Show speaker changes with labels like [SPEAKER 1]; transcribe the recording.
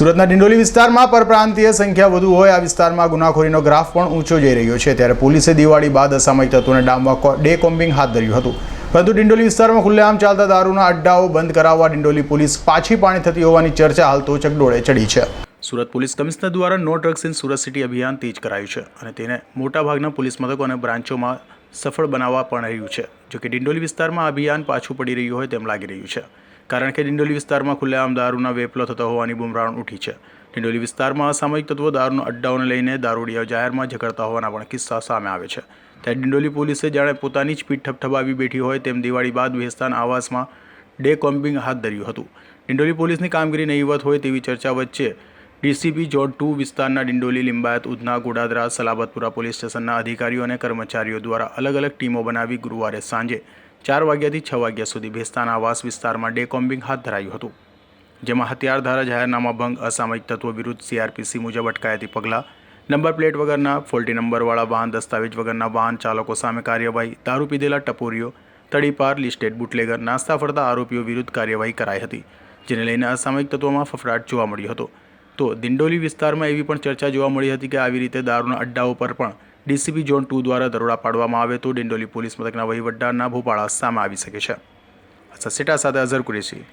[SPEAKER 1] સુરતના ડિંડોલી વિસ્તારમાં પરપ્રાંતીય સંખ્યા વધુ હોય, આ વિસ્તારમાં ગુનાખોરીનો ગ્રાફ પણ ઊંચો જઈ રહ્યો છે. ત્યારે પોલીસે દિવાળી બાદ અસામાયિક તત્વોને ડામવા ડે કોમ્બિંગ હાથ ધર્યું હતું. પરંતુ ડિંડોલી વિસ્તારમાં ખુલ્લેઆમ ચાલતા દારૂના અડ્ડાઓ બંધ કરાવવા ડિંડોલી પોલીસ પાછી પાણી થતી હોવાની ચર્ચા હાલ તો ચકડોળે ચડી છે. સુરત પોલીસ કમિશનર દ્વારા no drugs in Surat city અભિયાન તેજ કરાયું છે અને તેને મોટાભાગના પોલીસ મથકો અને બ્રાન્ચોમાં સફળ બનાવવા પણ રહ્યું છે. જોકે ડિંડોલી વિસ્તારમાં અભિયાન પાછું પડી રહ્યું હોય તેમ લાગી રહ્યું છે. કારણ કે ડિંડોલી વિસ્તારમાં ખુલ્લેઆમ દારૂના વેપલો થતો હોવાની બુમરાણ ઉઠી છે. ડિંડોલી વિસ્તારમાં અસામયિક તત્વો દારૂનો અડ્ડાઓને લઈને દારૂડિયા જાહેરમાં ઝઘડતા હોવાના પણ કિસ્સા સામે આવે છે. ત્યારે ડિંડોલી પોલીસે જાણે પોતાની જ પીઠ ઠપઠપાવી બેઠી હોય તેમ દિવાળી બાદ વેસ્તાન આવાસમાં ડે કોમ્બિંગ હાથ ધર્યું હતું. ડિંડોલી પોલીસની કામગીરી નહીવત હોય તેવી ચર્ચા વચ્ચે ડીસીપી જોડ ટુ વિસ્તારના ડિંડોલી લિંબાયત ઉધના ગોડાદરા સલાબતપુરા પોલીસ સ્ટેશનના અધિકારીઓ અને કર્મચારીઓ દ્વારા અલગ અલગ ટીમો બનાવી ગુરુવારે સાંજે ચાર વાગ્યાથી છ વાગ્યા સુધી ભેસ્તાના આવાસ વિસ્તારમાં ડે કોમ્બિંગ હાથ ધરાયું હતું, જેમાં હથિયાર ધારા જાહેરનામા ભંગ, અસામાયિક તત્વો વિરુદ્ધ સીઆરપીસી મુજબ અટકાયતી પગલાં, નંબર પ્લેટ વગરના ફોલ્ટી નંબરવાળા વાહન, દસ્તાવેજ વગરના વાહન ચાલકો સામે કાર્યવાહી, દારૂ પીધેલા ટપોરીઓ, તડીપાર, લિસ્ટેડ બુટલેગર, નાસ્તા ફરતા આરોપીઓ વિરુદ્ધ કાર્યવાહી કરાઈ હતી, જેને લઈને અસામાયિક તત્વોમાં ફફડાટ જોવા મળ્યો હતો. તો દિંડોલી વિસ્તારમાં એવી પણ ચર્ચા જોવા મળી હતી કે આવી રીતે દારૂના અડ્ડાઓ પર પણ ડીસીપી ઝોન ટુ દ્વારા દરોડા પાડવામાં આવે તો ડિંડોલી પોલીસ મથકના વહીવટદારના ભોપાળા સામે આવી શકે છે. સસેટા સાથે અઝર કુરેશી.